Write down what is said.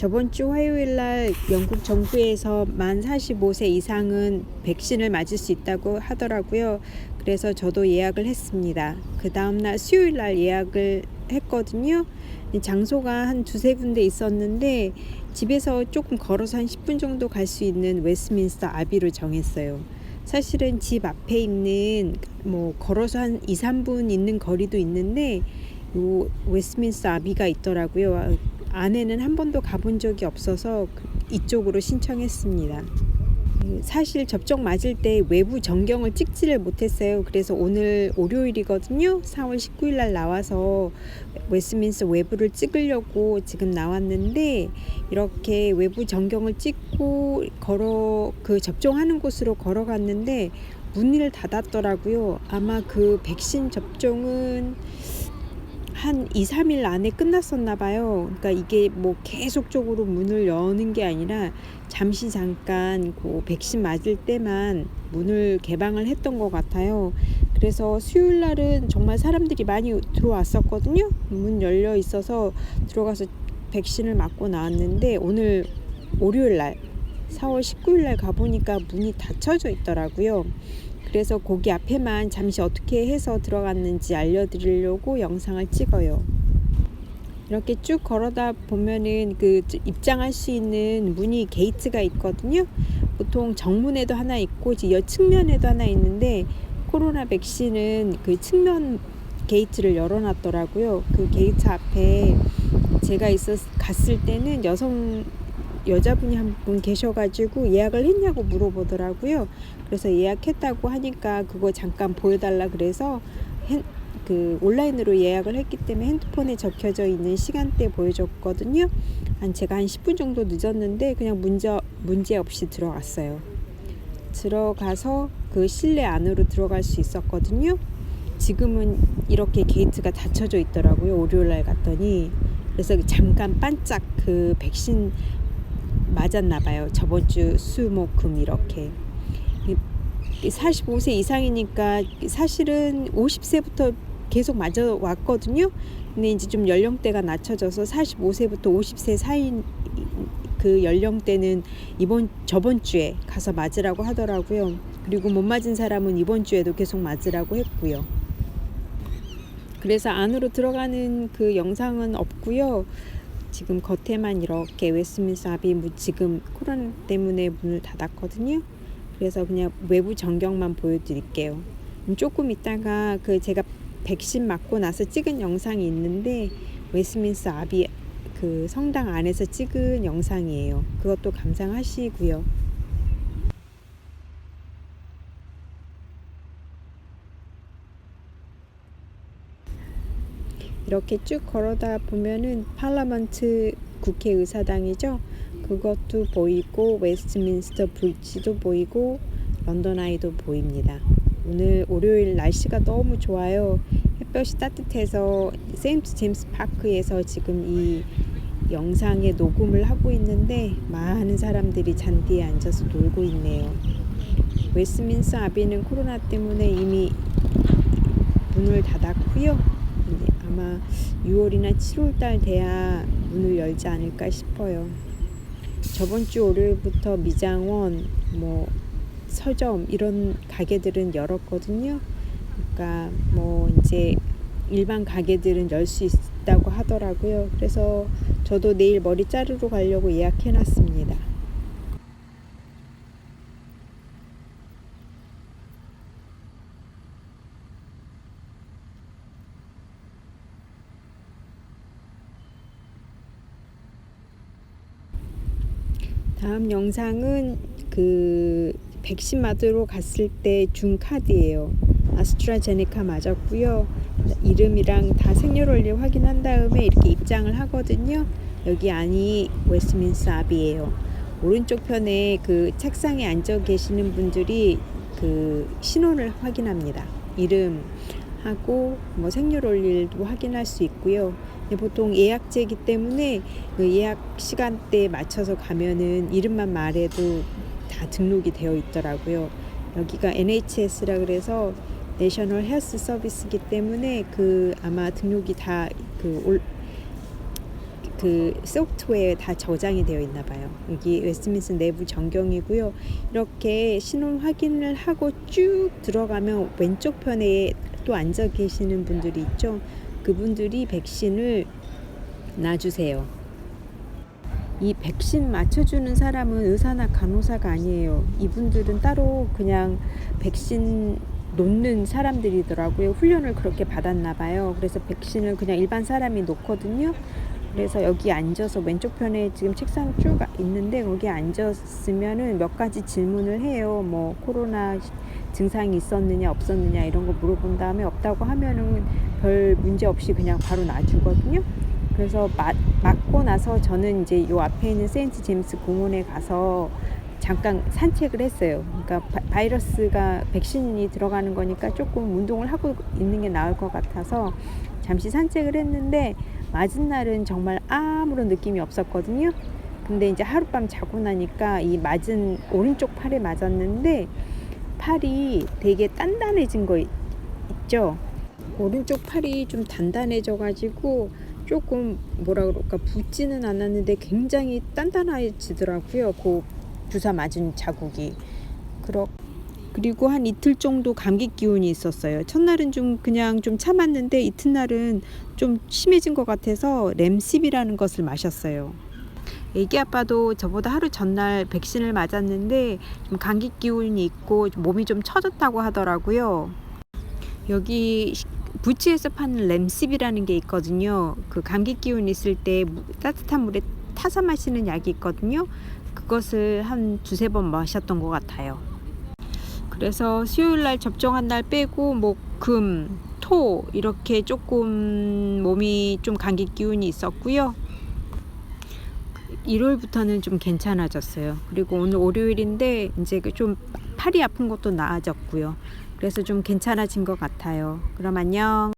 저번 주 화요일 날 영국 정부에서 만 45세 이상은 백신을 맞을 수 있다고 하더라고요. 그래서 저도 예약을 했습니다. 그 다음 날 수요일 날 예약을 했거든요. 장소가 한 두세 군데 있었는데 집에서 조금 걸어서 한 10분 정도 갈 수 있는 웨스민스터 아비로 정했어요. 사실은 집 앞에 있는 뭐 걸어서 한 2, 3분 있는 거리도 있는데 요 웨스민스터 아비가 있더라고요. 안에는 한 번도 가본 적이 없어서 그 이쪽으로 신청했습니다. 사실 접종 맞을 때 외부 전경을 찍지를 못했어요. 그래서 오늘 월요일이거든요. 4월 19일 날 나와서 웨스민스 외부를 찍으려고 지금 나왔는데 이렇게 외부 전경을 찍고 걸어 그 접종하는 곳으로 걸어갔는데 문을 닫았더라고요. 아마 그 백신 접종은 한 2, 3일 안에 끝났었나 봐요. 그러니까 이게 뭐 계속적으로 문을 여는 게 아니라 잠시 잠깐 그 백신 맞을 때만 문을 개방을 했던 것 같아요. 그래서 수요일 날은 정말 사람들이 많이 들어왔었거든요. 문 열려 있어서 들어가서 백신을 맞고 나왔는데 오늘 월요일 날 4월 19일 날 가보니까 문이 닫혀져 있더라고요. 그래서 거기 앞에만 잠시 어떻게 해서 들어갔는지 알려드리려고 영상을 찍어요. 이렇게 쭉 걸어다 보면은 그 입장할 수 있는 문이 게이트가 있거든요. 보통 정문에도 하나 있고 여 측면에도 하나 있는데 코로나 백신은 그 측면 게이트를 열어놨더라고요. 그 게이트 앞에 제가 있었 갔을 때는 여성 여자분이 한 분 계셔가지고 예약을 했냐고 물어보더라고요. 그래서 예약했다고 하니까 그거 잠깐 보여달라 그래서 핸, 그 온라인으로 예약을 했기 때문에 핸드폰에 적혀져 있는 시간대 보여줬거든요. 한 제가 한 10분 정도 늦었는데 그냥 문제 문제 없이 들어갔어요. 들어가서 그 실내 안으로 들어갈 수 있었거든요. 지금은 이렇게 게이트가 닫혀져 있더라고요. 월요일 날 갔더니 그래서 잠깐 반짝 그 백신 맞았나 봐요. 저번 주 수목금 이렇게. 45세 이상이니까 사실은 50세부터 계속 맞아 왔거든요. 근데 이제 좀 연령대가 낮춰져서 45세부터 50세 사이 그 연령대는 이번 저번 주에 가서 맞으라고 하더라고요. 그리고 못 맞은 사람은 이번 주에도 계속 맞으라고 했고요. 그래서 안으로 들어가는 그 영상은 없고요. 지금 겉에만 이렇게 웨스민스 합이 지금 코로나 때문에 문을 닫았거든요. 그래서 그냥 외부 전경만 보여드릴게요. 조금 있다가 그 제가 백신 맞고 나서 찍은 영상이 있는데 웨스민스 아비 그 성당 안에서 찍은 영상이에요. 그것도 감상하시고요. 이렇게 쭉 걸어다 보면은 팔라먼트 국회의사당이죠. 그것도 보이고 웨스트민스터 브릿지도 보이고 런던 아이도 보입니다. 오늘 월요일 날씨가 너무 좋아요. 햇볕이 따뜻해서 세임스 제임스 파크에서 지금 이 영상에 녹음을 하고 있는데 많은 사람들이 잔디에 앉아서 놀고 있네요. 웨스민스 아비는 코로나 때문에 이미 문을 닫았고요. 아마 6월이나 7월 달 돼야 문을 열지 않을까 싶어요. 저번 주 월요일부터 미장원, 뭐 서점 이런 가게들은 열었거든요. 그러니까 뭐 이제 일반 가게들은 열 수 있다고 하더라고요. 그래서 저도 내일 머리 자르러 가려고 예약해 놨습니다. 다음 영상은 그 백신 맞으러 갔을 때 준 카드예요. 아스트라제네카 맞았고요. 이름이랑 다 생년월일 확인한 다음에 이렇게 입장을 하거든요. 여기 안이 웨스민스 아비예요. 오른쪽 편에 그 책상에 앉아 계시는 분들이 그 신원을 확인합니다. 이름 하고 뭐 생년월일도 확인할 수 있고요. 보통 예약제이기 때문에 그 예약 시간대에 맞춰서 가면은 이름만 말해도 다 등록이 되어 있더라고요. 여기가 NHS라 그래서 내셔널 헬스 서비스이기 때문에 그 아마 등록이 다그 그 소프트웨어에 다 저장이 되어 있나 봐요. 여기 웨스트민스 내부 전경이고요. 이렇게 신원 확인을 하고 쭉 들어가면 왼쪽 편에 또 앉아 계시는 분들이 있죠. 그분들이 백신을 놔주세요. 이 백신 맞춰주는 사람은 의사나 간호사가 아니에요. 이분들은 따로 그냥 백신 놓는 사람들이더라고요. 훈련을 그렇게 받았나 봐요. 그래서 백신을 그냥 일반 사람이 놓거든요. 그래서 여기 앉아서 왼쪽 편에 지금 책상 쭉 있는데 거기 앉았으면은 몇 가지 질문을 해요. 뭐 코로나 증상이 있었느냐 없었느냐 이런 거 물어본 다음에 없다고 하면은 별 문제 없이 그냥 바로 놔주거든요. 그래서 맞, 맞고 나서 저는 이제 요 앞에 있는 세인트 제임스 공원에 가서 잠깐 산책을 했어요. 그러니까 바, 바이러스가 백신이 들어가는 거니까 조금 운동을 하고 있는 게 나을 것 같아서 잠시 산책을 했는데 맞은 날은 정말 아무런 느낌이 없었거든요. 근데 이제 하룻밤 자고 나니까 이 맞은 오른쪽 팔에 맞았는데 팔이 되게 단단해진 거 있- 있죠. 오른쪽 팔이 좀 단단해져 가지고 조금 뭐라 그럴까 붓지는 않았는데 굉장히 단단해지더라고요. 그 주사 맞은 자국이. 그렇 그리고 한 이틀 정도 감기 기운이 있었어요. 첫날은 좀 그냥 좀 참았는데 이튿날은 좀 심해진 것 같아서 램십이라는 것을 마셨어요. 애기 아빠도 저보다 하루 전날 백신을 맞았는데 좀 감기 기운이 있고 좀 몸이 좀 처졌다고 하더라고요. 여기 시- 부치에서 파는 램십이라는 게 있거든요. 그 감기 기운 있을 때 무- 따뜻한 물에 타서 마시는 약이 있거든요. 그것을 한 두세 번 마셨던 것 같아요. 그래서 수요일 날 접종한 날 빼고 뭐 금, 토 이렇게 조금 몸이 좀 감기 기운이 있었고요. 1월부터는 좀 괜찮아졌어요. 그리고 오늘 월요일인데 이제 그좀 팔이 아픈 것도 나아졌고요. 그래서 좀 괜찮아진 것 같아요. 그럼 안녕.